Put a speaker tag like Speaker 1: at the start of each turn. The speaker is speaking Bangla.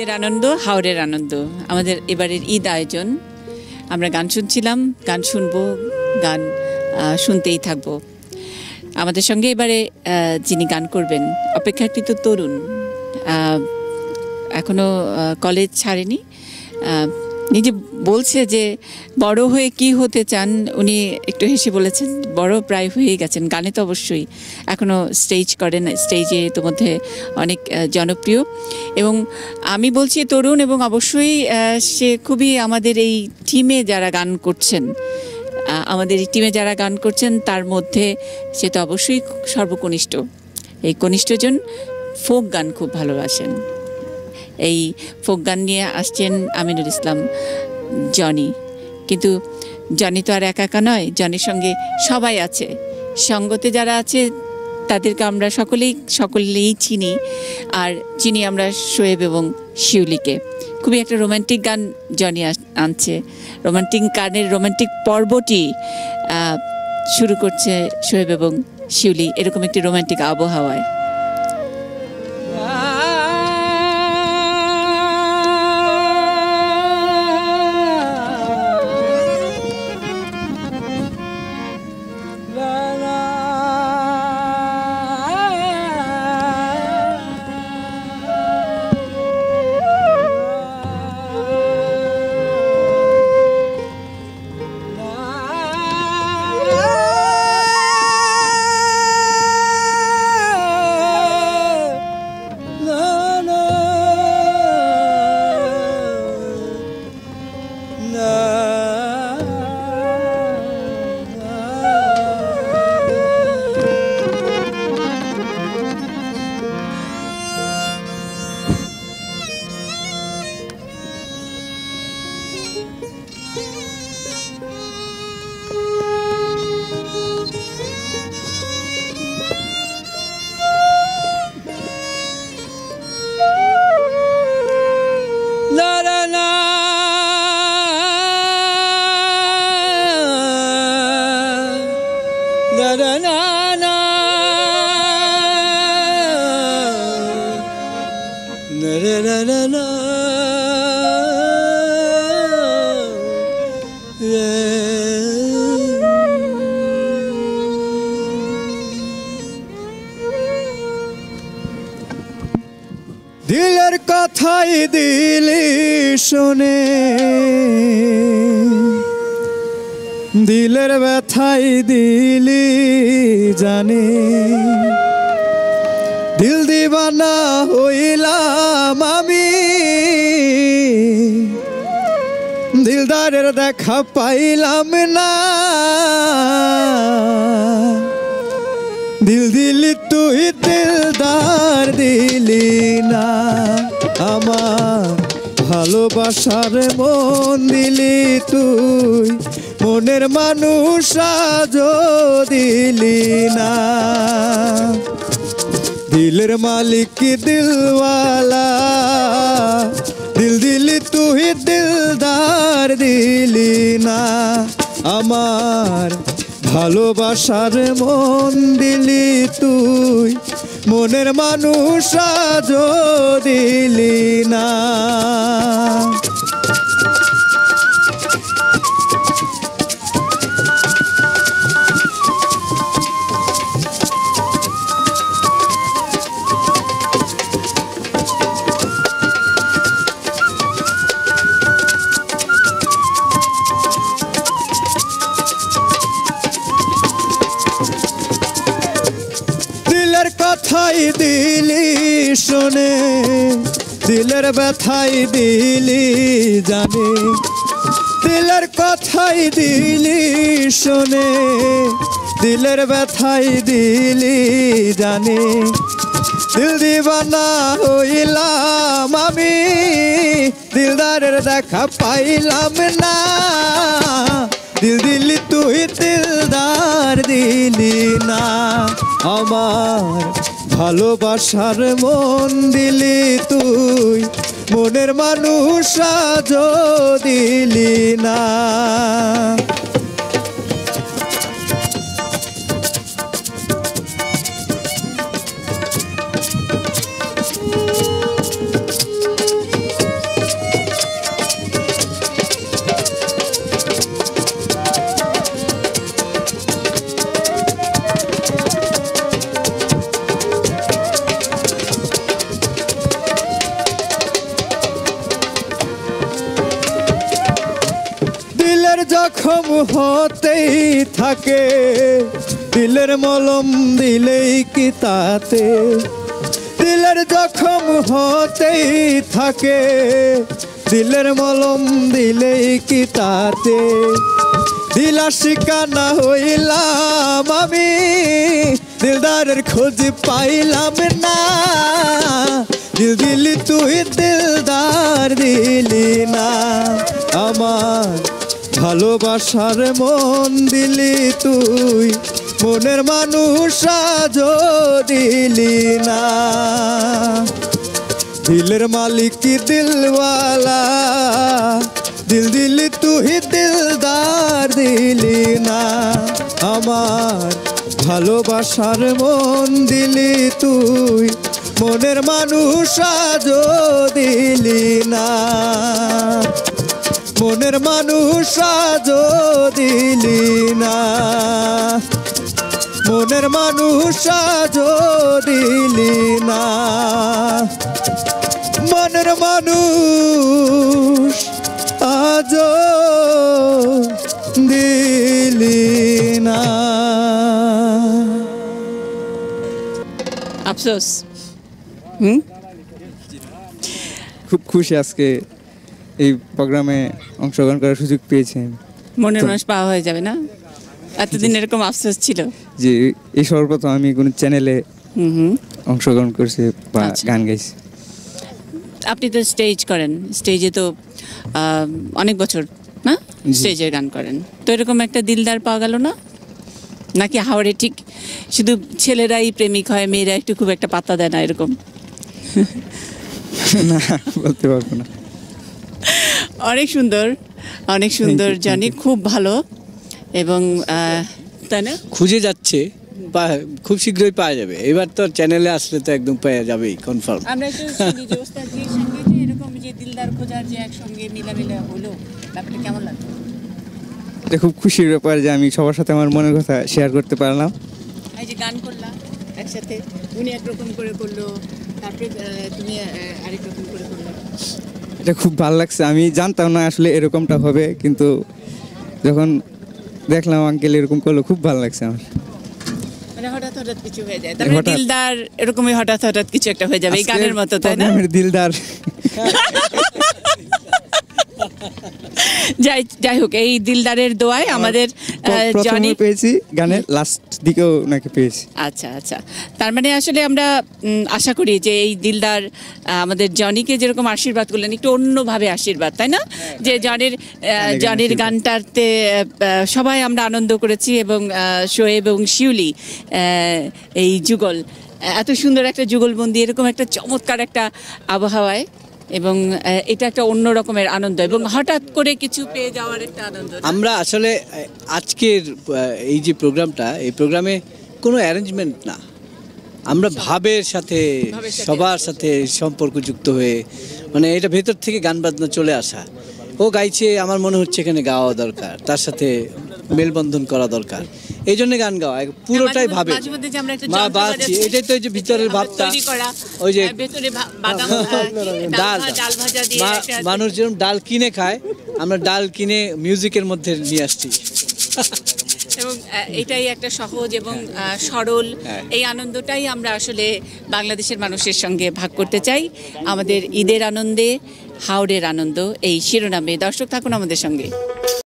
Speaker 1: ঈদের আনন্দ হাওড়ের আনন্দ। আমাদের এবারের ঈদ আয়োজন। আমরা গান শুনছিলাম, গান শুনব, গান শুনতেই থাকব। আমাদের সঙ্গে এবারে যিনি গান করবেন, অপেক্ষাকৃত তরুণ এখনও কলেজ ছাড়েনি। নিজে বলছে যে, বড় হয়ে কি হতে চান? উনি একটু হেসে বলেছেন, বড় প্রায় হয়ে গেছেন, গানে তো অবশ্যই। এখনও স্টেজ করেন স্টেজে তোমাদের অনেক জনপ্রিয়। এবং আমি বলছি, তরুণ এবং অবশ্যই সে খুবই আমাদের এই টিমে যারা গান করছেন আমাদের এই টিমে যারা গান করছেন, তার মধ্যে সে তো অবশ্যই সর্বকনিষ্ঠ। এই কনিষ্ঠজন ফোক গান খুব ভালোবাসেন। এই ফোক গান নিয়ে আসছেন আমিনুল ইসলাম, জনি। কিন্তু জনি তো আর একা একা নয়, জনির সঙ্গে সবাই আছে। সঙ্গতে যারা আছে, তাদেরকে আমরা সকলেই সকলেই চিনি। আর চিনি আমরা শোয়েব এবং শিউলিকে। খুবই একটা রোমান্টিক গান জনি আনছে। রোমান্টিক গানের রোমান্টিক পর্বটি শুরু করছে শোয়েব এবং শিউলি। এরকম একটি রোমান্টিক আবহাওয়ায়।
Speaker 2: da da
Speaker 3: da কথাই দিলি শোনে। দিলের ব্যথাই দিলি জানে। দিল দিবানা হইলাম আমি। দিলদারের দেখা পাইলাম না। দিল দিলি তুই দিলদার দিলি। আমার ভালোবাসার মন দিলি তুই, মনের মানুষ আজও দিলি না। দিলের মালিক কি দিলওয়ালা? দিল দিলি তুই, দিলদার দিলি না। আমার ভালোবাসার মন দিলি তুই মনের মানুষ দিলি না কথাই দিলি শোনে, দিলের ব্যথাই দিলি জানে। দিলের কথাই দিলি শোনে, দিলের ব্যথাই দিলি জানে। দিল দিবানা হইলাম আমি, দিলদারের দেখা পাইলাম না। দিল তুই দিলদার দিলি না। আমার ভালোবাসার মন দিলি তুই, মনের মানুষ আজও দিলি না। জখম হতেই থাকে, দিলের মলম দিলেই কি তাতে? দিলের জখম হতেই থাকে, দিলের মলম দিলেই কি তাতে? দিলা শিকানা হইলাম আমি, দিলদারের খোঁজ পাইলাম না। দিল দিলি তুই, দিলদার দিলি না। আমার ভালোবাসার মন দিলি তুই, মনের মানুষ দিলি না। দিলের মালিক কি দিলওয়ালা? দিল দিলি তুই, দিলদার দিলি না। আমার ভালোবাসার মন দিলি তুই, মনের মানুষ দিলি না। মনের মানুষ আজ দিলি না। মনের মানুষ আজ দিলি না। মনের মানুষ আজ দিলি না।
Speaker 1: আফসোস।
Speaker 4: হুম? খুব খুশি আজকে এই প্রোগ্রামে অংশগ্রহণ করার সুযোগ পেয়েছি আমি।
Speaker 1: মনের মানুষ পাওয়া হয়ে যাবে না? এতদিন এরকম আফসোস ছিল?
Speaker 4: যে এই সর্বপ্রথম আমি কোনো চ্যানেলে অংশগ্রহণ করছি বা
Speaker 1: আচ্ছা।
Speaker 4: গান গাইছি।
Speaker 1: আপনি তো স্টেজ করেন। স্টেজে তো অনেক বছর না। স্টেজে গান করেন। তো এরকম একটা দিলদার পাওয়া গেল না? নাকি হাওড়ে ঠিক শুধু ছেলেরাই প্রেমিক হয় মেয়েরা একটু খুব একটা পাত্তা দেয় না এরকম?
Speaker 4: না বলতে পারব না।
Speaker 1: অনেক সুন্দর অনেক সুন্দর জানি খুব ভালো এবং তাই না?
Speaker 2: খুঁজে যাচ্ছে খুব শীঘ্রই পাওয়া যাবে। এবার তো চ্যানেলে আসলে তো একদম পাওয়া যাবেই কনফার্ম
Speaker 1: আমরা একটু শুনি যে ওস্তাদজির সঙ্গে যে এরকম যে দিলদার খোঁজার যে একসঙ্গে মিলামিলা হলো ব্যাপারটা কেমন লাগল?
Speaker 4: এটা খুব খুশির ব্যাপার যে আমি সবার সাথে আমার মনের কথা শেয়ার করতে পারলাম।
Speaker 1: এই যে গান করলাম একসাথে উনি একরকম করে করল তারপরে তুমি আরেক রকম করে করল।
Speaker 4: এটা খুব ভালো লাগছে। আমি জানতাম না আসলে এরকমটা হবে কিন্তু যখন দেখলাম আঙ্কেল এরকম করল খুব ভালো লাগছে আমার।
Speaker 1: মানে হঠাৎ হঠাৎ কিছু হয়ে যায়। তারপরে দিলদার এরকমই হঠাৎ হঠাৎ কিছু একটা হয়ে যাবে এই গানের মতো তাই না?
Speaker 4: দিলদার।
Speaker 1: যাই যাই হোক এই দিলদারের দোয়ায় আমাদের জনি
Speaker 4: পেয়েছি গানের লাস্ট দিকেও নাকি পেয়েছি।
Speaker 1: আচ্ছা আচ্ছা। তার মানে আসলে আমরা আশা করি যে এই দিলদার আমাদের জনিকে যেরকম আশীর্বাদ করলেন একটু অন্যভাবে আশীর্বাদ তাই না? যে জনির জনির গানটাতে সবাই আমরা আনন্দ করেছি এবং শোয়েব এবং শিউলি এই যুগল এত সুন্দর একটা যুগলবন্দি এরকম একটা চমৎকার একটা আবহাওয়ায় এবং এটা একটা অন্য রকমের আনন্দ এবং হঠাৎ করে কিছু পেয়ে যাওয়ার একটা আনন্দ
Speaker 2: আমরা আসলে আজকের এই যে প্রোগ্রামটা এই প্রোগ্রামে কোনো অ্যারেঞ্জমেন্ট না। আমরা ভাবের সাথে। সবার সাথে সম্পর্ক যুক্ত হয়ে মানে এটা ভেতর থেকে গান বাজনা চলে আসা। ও গাইছে আমার মনে হচ্ছে এখানে গাওয়া দরকার তার সাথে মেলবন্ধন করা দরকার। এই জন্য গান গাওয়া পুরোটাই ভাবে
Speaker 1: মধ্যে- মাঝে মধ্যে যে আমরা একটা
Speaker 2: মা বাজছি এটাই তো ওই যে ভিতরের ভাবটা
Speaker 1: তৈরি করা,
Speaker 2: ওই যে
Speaker 1: আহ,
Speaker 2: ডাল
Speaker 1: ভা- ডাল ভাজা দিয়ে
Speaker 2: মা-
Speaker 1: একটা-
Speaker 2: মানুষ যেরকম ডাল কিনে খায় আমরা ডাল কিনে মিউজিকের মধ্যে নিয়ে আসছি।
Speaker 1: এবং এটাই একটা সহজ এবং আহ, সরল।
Speaker 2: হ্যাঁ।
Speaker 1: এই আনন্দটাই আমরা আসলে বাংলাদেশের মানুষের সঙ্গে ভাগ করতে চাই। আমাদের ঈদের আনন্দে হাওড়ের আনন্দ এই শিরোনামে। দর্শক থাকুন আমাদের সঙ্গে।